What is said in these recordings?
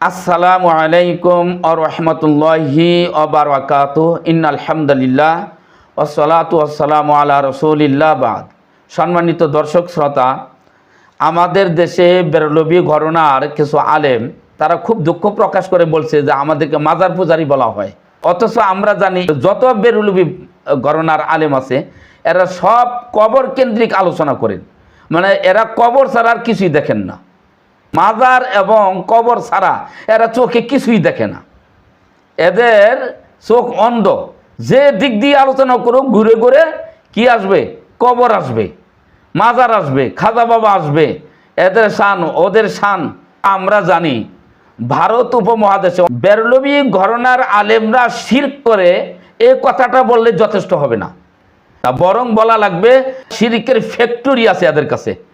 আসসালামু আলাইকুম ও রহমতুল্লাহি অবরাকাত ইন আলহামদুলিল্লাহ ওসলাতু আসসালামু আলা রসুলিল্লাহ বাদ। সম্মানিত দর্শক, শ্রোতা, আমাদের দেশে বেরলবি ঘরনার কিছু আলেম, তারা খুব দুঃখ প্রকাশ করে বলছে যে আমাদেরকে মাজার পূজারি বলা হয়। অথচ আমরা জানি যত বেরলবি ঘরনার আলেম আছে, এরা সব কবর কেন্দ্রিক আলোচনা করেন। মানে এরা কবর ছাড়া আর কিছুই দেখেন না। মাজার এবং কবর ছাড়া এরা চোখে কিছুই দেখে না। এদের চোখ অন্ধ। যে দিক দিয়ে আলোচনা করুক, ঘুরে ঘুরে কি আসবে? কবর আসবে, মাজার আসবে, খাজা বাবা আসবে। এদের শান, ওদের শান আমরা জানি। ভারত উপমহাদেশে বেরলবি ঘরনার আলেমরা শির করে এ কথাটা বললে যথেষ্ট হবে না। বরং বলা লাগবে, শিরিকের ফ্যাক্টরি আছে এদের কাছে।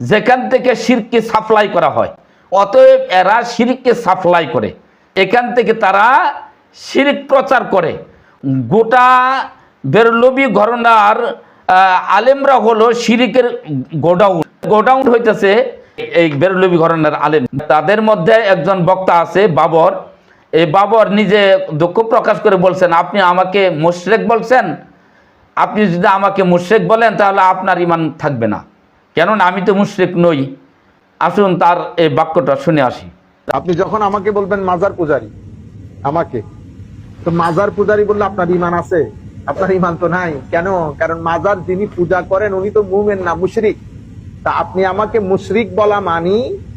যেখান থেকে শিরকে সাপ্লাই করা হয়। অতএব এরা শিরিককে সাপ্লাই করে। এখান থেকে তারা শিরিক প্রচার করে। গোটা বেরলবি ঘরনার আলেমরা হলো শিরিকের গোডাউন। গোডাউন হইতেছে এই বেরলবি ঘরনার আলেম। তাদের মধ্যে একজন বক্তা আছে, বাবর। এই বাবর নিজে দুঃখ প্রকাশ করে বলছেন, আপনি আমাকে মুশরেক বলছেন? আপনি যদি আমাকে মুশরেক বলেন, তাহলে আপনার ইমান থাকবে না। কেননা আমি তো মুশরেক নই। আসুন তার এই বাক্যটা শুনে আসি। আপনি যখন আমাকে বলবেন মাজার পূজারি আমাকে তো মাজার পূজারি বললে আপনার ইমান আছে? আপনার ইমান তো নাই। কেন? কারণ মাজার যিনি পূজা করেন উনি তো মুমেন না মুশরিক। তা আপনি আমাকে মুশরিক বলা মানি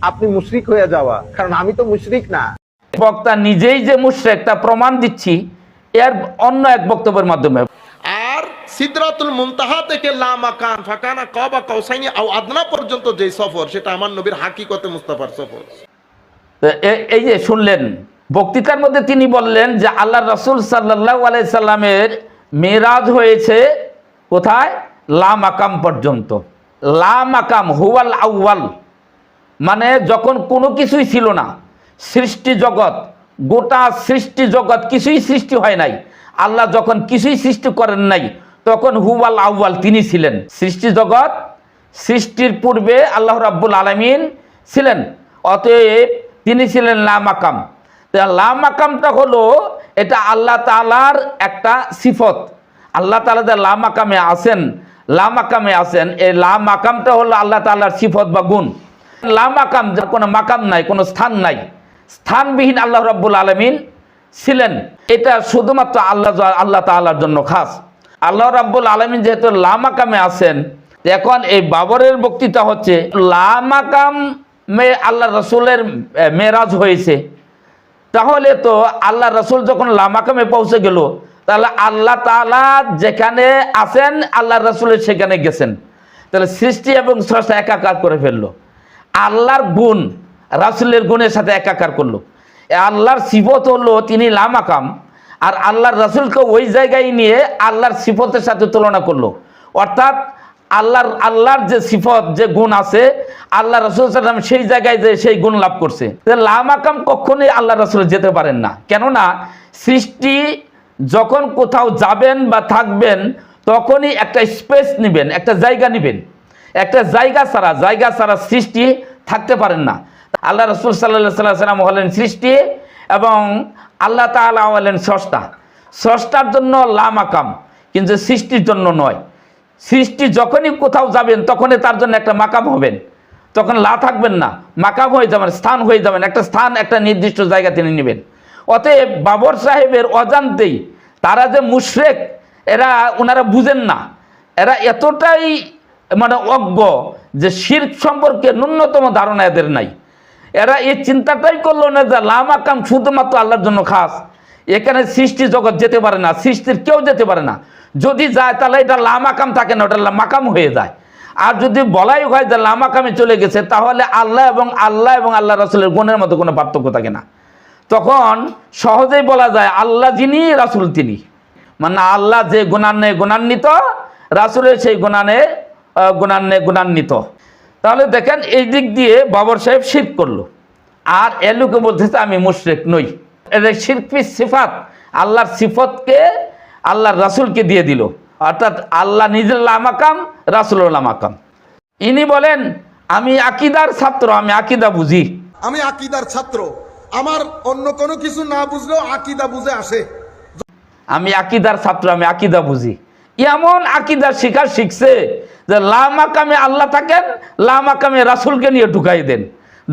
আপনি মুশরিক হয়ে যাওয়া। কারণ আমি তো মুশরিক না। বক্তা নিজেই যে মুশরেক তা প্রমাণ দিচ্ছি এর অন্য এক বক্তব্যের মাধ্যমে। সিদরাতুল মুনতাহা থেকে লামাকান ফাকানা কবা কৌসাইনি আও আদনা পর্যন্ত যে সফর, সেটা আমার নবীর হাকিকতে মুস্তাফার সফর। এই যে শুনলেন, বক্তৃতার মধ্যে তিনি বললেন যে আল্লাহ রসুল সাল্লাহ আলাইসাল্লামের মেরাজ হয়েছে কোথায়? লা মাকাম পর্যন্ত। লা মাকাম হুয়াল আউয়াল। মানে যখন কোনো কিছুই ছিল না, সৃষ্টি জগৎ, গোটা সৃষ্টি জগৎ কিছুই সৃষ্টি হয় নাই। আল্লাহ যখন কিছুই সৃষ্টি করেন নাই তখন হুয়াল আউয়াল, তিনি ছিলেন। সৃষ্টি জগৎ, সৃষ্টির পূর্বে আল্লাহ রাব্বুল আলামিন ছিলেন। অতএব তিনি ছিলেন লা মাকাম তা লা হলো, এটা আল্লাহ তাআলার একটা সিফত। আল্লাহ তাআলা যে লা মাকামে আছেন লা মাকামে আছেন, এই লা মাকামটা হলো আল্লাহ তালার সিফত বা গুণ। লা মাকাম যার কোনো মাকাম নাই, কোনো স্থান নাই। স্থানবিহীন আল্লাহ রাব্বুল আলামিন ছিলেন। এটা শুধুমাত্র আল্লাহ আল্লাহ তাআলার জন্য খাস। আল্লাহ রাব্বুল আলামিন যেহেতু লা মাকামে আছেন, এখন এই বাবরের বক্তৃতা হচ্ছে লা মাকাম মে আল্লাহ রসুলের মেরাজ হয়েছে। তাহলে তো আল্লাহ রসুল যখন লামাকামে পৌঁছে গেল, তাহলে আল্লাহ তাআলা যেখানে আছেন আল্লাহ রসুলের সেখানে গেছেন। তাহলে সৃষ্টি এবং স্রষ্টা একাকার করে ফেলল। আল্লাহর গুণ, রাসুলের গুণের সাথে একাকার করল। আল্লাহর সিফত হলো তিনি লামাকাম। আর আল্লাহর রাসুলকে ওই জায়গায় নিয়ে আল্লাহর সিফতের সাথে তুলনা করল। অর্থাৎ আল্লাহর আল্লাহর যে সিফত, যে গুণ আছে আল্লাহ রসুল সাল্লাম সেই জায়গায় যে সেই গুণ লাভ করছে। লামাকাম কখনোই আল্লাহ রসুল যেতে পারেন না। কেননা সৃষ্টি যখন কোথাও যাবেন বা থাকবেন, তখনই একটা স্পেস নেবেন, একটা জায়গা নেবেন। একটা জায়গা ছাড়া জায়গা ছাড়া সৃষ্টি থাকতে পারেন না। আল্লাহ রসুল সাল্লাহ সাল্লাহ সাল্লাম হলেন সৃষ্টি এবং আল্লাহ তাআলা হলেন স্রষ্টা। স্রষ্টার জন্য লামাকাম কিন্তু সৃষ্টির জন্য নয়। সৃষ্টি যখনই কোথাও যাবেন, তখনই তার জন্য একটা মাকাম হবেন। তখন লা থাকবেন না, মাকাম হয়ে যাবেন, স্থান হয়ে যাবেন, একটা স্থান, একটা নির্দিষ্ট জায়গা তিনি নেবেন। অতএব বাবর সাহেবের অজান্তেই তারা যে মুশরেক, এরা ওনারা বুঝেন না। এরা এতটাই মানে অজ্ঞ যে শির্ক সম্পর্কে ন্যূনতম ধারণা এদের নাই। এরা এই চিন্তাটাই করল না যে লামা কাম শুধুমাত্র আল্লাহর জন্য খাস। এখানে সৃষ্টি জগৎ যেতে পারে না, সৃষ্টির কেউ যেতে পারে না। যদি যায়, তাহলে এটা লামাকাম থাকে না, ওটা মাকাম হয়ে যায়। আর যদি বলাই হয় যে লামাকামে চলে গেছে, তাহলে আল্লাহ এবং আল্লাহ এবং আল্লাহ রাসুলের গুণের মতো কোনো পার্থক্য থাকে না। তখন সহজেই বলা যায়, আল্লাহ যিনি, রাসুল তিনি। মানে আল্লাহ যে গুণান্নে গুণান্বিত, রাসুলের সেই গুণানে গুণান্নে গুণান্বিত। তাহলে দেখেন, এই দিক দিয়ে বাবর সাহেব শির করল। আর এলুকে বলতেছে আমি মুশরেক নই। এটা শিল্পী সিফাত আল্লাহর সিফতকে আল্লাহর রাসুলকে দিয়ে দিল। অর্থাৎ আল্লাহ নিজের লামাকাম রাসুলের লামাকাম ইনি বলেন আমি আকিদার ছাত্র আমি আকিদা বুঝি। আমি আকিদার ছাত্র। আমার অন্য কোনো কিছু না বুঝলেও আকিদা বুঝে আসে। আমি আকিদার ছাত্র আমি আকিদা বুঝি। এমন আকিদার শিকার শিখছে যে লামাকামে আল্লাহ থাকেন লামাকামে রাসুলকে নিয়ে ঢুকাই দেন।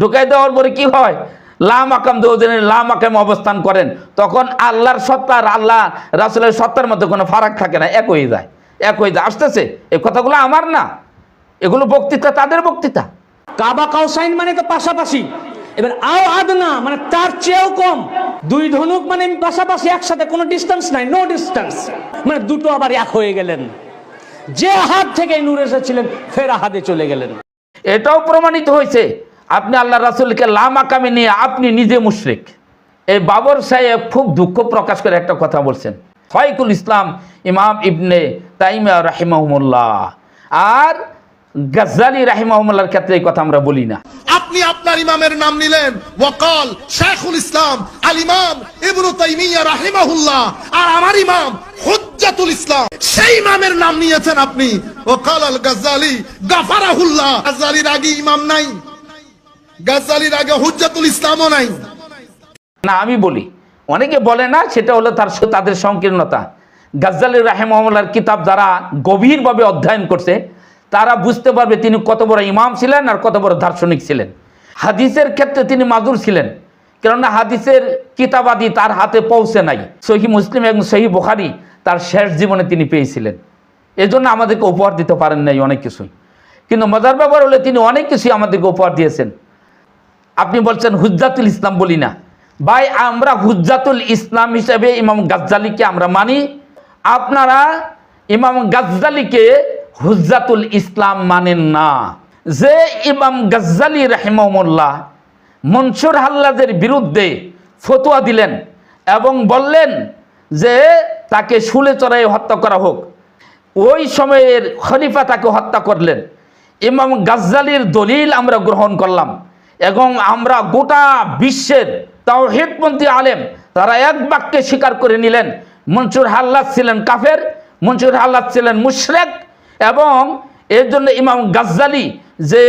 ঢুকাই দেওয়ার পরে কি হয়? লামাকাম লাম লামাকামে অবস্থান করেন। তখন আল্লাহর সত্তা আর আল্লাহ রাসুলের সত্তার মধ্যে কোনো ফারাক থাকে না এক হয়ে যায়। এক হয়ে যায়। আসতেছে এই কথাগুলো আমার না। এগুলো বক্তৃতা তাদের বক্তৃতা। কাবা কাউসাইন মানে তো পাশাপাশি। এবার আও আদনা মানে তার চেয়েও কম। দুই ধনুক মানে পাশাপাশি একসাথে কোনো ডিস্টেন্স নাই নো ডিস্টেন্স মানে দুটো আবার এক হয়ে গেলেন। যে হাত থেকে নূর এসেছিলেন ফের হাতে চলে গেলেন। এটাও প্রমাণিত হয়েছে। আপনি আল্লাহ রাসুলকে লামাকামে নিয়ে আপনি নিজে মুশরিক। এই বাবর সাহেব খুব দুঃখ প্রকাশ করে একটা কথা বলছেন। ফয়কুল ইসলাম ইমাম ইবনে তাইমা রাহিমাহুমুল্লাহ। আর গাজ্জালি রাহিমাহুমুল্লাহর ক্ষেত্রে এই কথা আমরা বলি না। আপনি আপনার ইমামের নাম নিলেন ওয়াকাল শেখুল ইসলাম, আল ইমাম ইবনু তাইমিয়া রাহিমাহুল্লাহ। আর আমার ইমাম হুজ্জাতুল ইসলাম। সেই ইমামের নাম নিয়েছেন আপনি ওয়াকাল আল গাজ্জালি গাফারাহুল্লাহ। গাজ্জালির আগে ইমাম নাই। গাজ্জালির আগে হুজ্জাতুল ইসলামও নাই। না, আমি বলি, অনেকে বলে না, সেটা হলো তার তাদের সংকীর্ণতা। গাজ্জালি রাহেমহল্লার কিতাব যারা গভীরভাবে অধ্যয়ন করছে, তারা বুঝতে পারবে তিনি কত বড় ইমাম ছিলেন আর কত বড় দার্শনিক ছিলেন। হাদিসের ক্ষেত্রে তিনি মাজুর ছিলেন, কেননা হাদিসের কিতাবাদি তার হাতে পৌঁছে নাই। সহি মুসলিম এবং সহি বুখারি তার শেষ জীবনে তিনি পেয়েছিলেন। এজন্য আমাদেরকে উপহার দিতে পারেন নাই অনেক কিছুই। কিন্তু মজার ব্যাপার হলে তিনি অনেক কিছুই আমাদেরকে উপহার দিয়েছেন। আপনি বলছেন হুজ্জাতুল ইসলাম বলি না। ভাই, আমরা হুজ্জাতুল ইসলাম হিসেবে ইমাম গাজ্জালিকে আমরা মানি। আপনারা ইমাম গাজ্জালিকে হুজ্জাতুল ইসলাম মানেন না। যে ইমাম গাজ্জালি রাহিমুল্লাহ মনসুর হাল্লাদের বিরুদ্ধে ফতোয়া দিলেন এবং বললেন যে তাকে শুলে চড়াই হত্যা করা হোক। ওই সময়ের খলিফা তাকে হত্যা করলেন। ইমাম গাজ্জালির দলিল আমরা গ্রহণ করলাম। এবং আমরা গোটা বিশ্বের তাও তাওহিদপন্থী আলেম, তারা এক বাক্যে স্বীকার করে নিলেন, মনসুর হাল্লাদ ছিলেন কাফের, মনসুর হাল্লাদ ছিলেন মুশরেক এবং এর জন্য ইমাম গাজ্জালি যে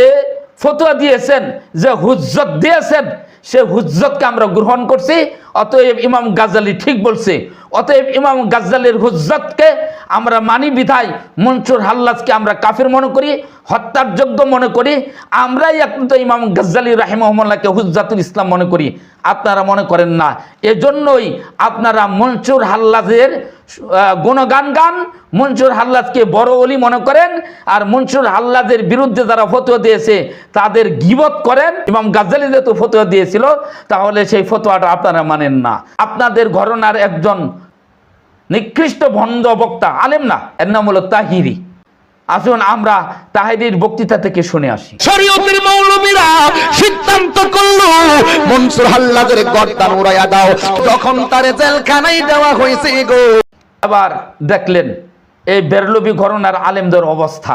ফতোয়া দিয়েছেন, যে হুজ্জত দিয়েছেন, সে হুজ্জতকে আমরা গ্রহণ করছি। অতএব ইমাম গাজ্জালি ঠিক বলছে, অতএব ইমাম গাজ্জালির হুজ্জতকে আমরা মানি বিধায় মনসুর হাল্লাজকে আমরা কাফির মনে করি, হত্যার যোগ্য মনে করি, আমরাই একমাত্র ইমাম গাজ্জালি রাহিমহল্লাকে হুজ্জাতুল ইসলাম মনে করি। আপনারা মনে করেন না। এজন্যই আপনারা মনসুর হাল্লাজের গুণগান গান, মনসুর হাল্লাজকে বড় অলি মনে করেন, আর মনসুর হাল্লাজের বিরুদ্ধে যারা ফতোয়া দিয়েছে, তাদের গিবত করেন। ইমাম গাজ্জালি যেহেতু ফতোয়া দিয়েছিল, তাহলে সেই ফতোয়াটা আপনারা মানেন না। আপনাদের ঘরনার একজন নিকৃষ্ট ভণ্ড বক্তা আলেম না এর নাম হলো তাহিরি। আসুন আমরা তাহিরির বক্তৃতা থেকে শুনে আসি। শরীয়তের মৌলবীরা সিদ্ধান্ত করল মনসুর হাল্লাদের গর্দান উড়াইয়া দাও তখন তারে জেলখানায় দেওয়া হয়েছে গো। আবার দেখলেন এই বেরলবি ঘরনার আলেমদের অবস্থা।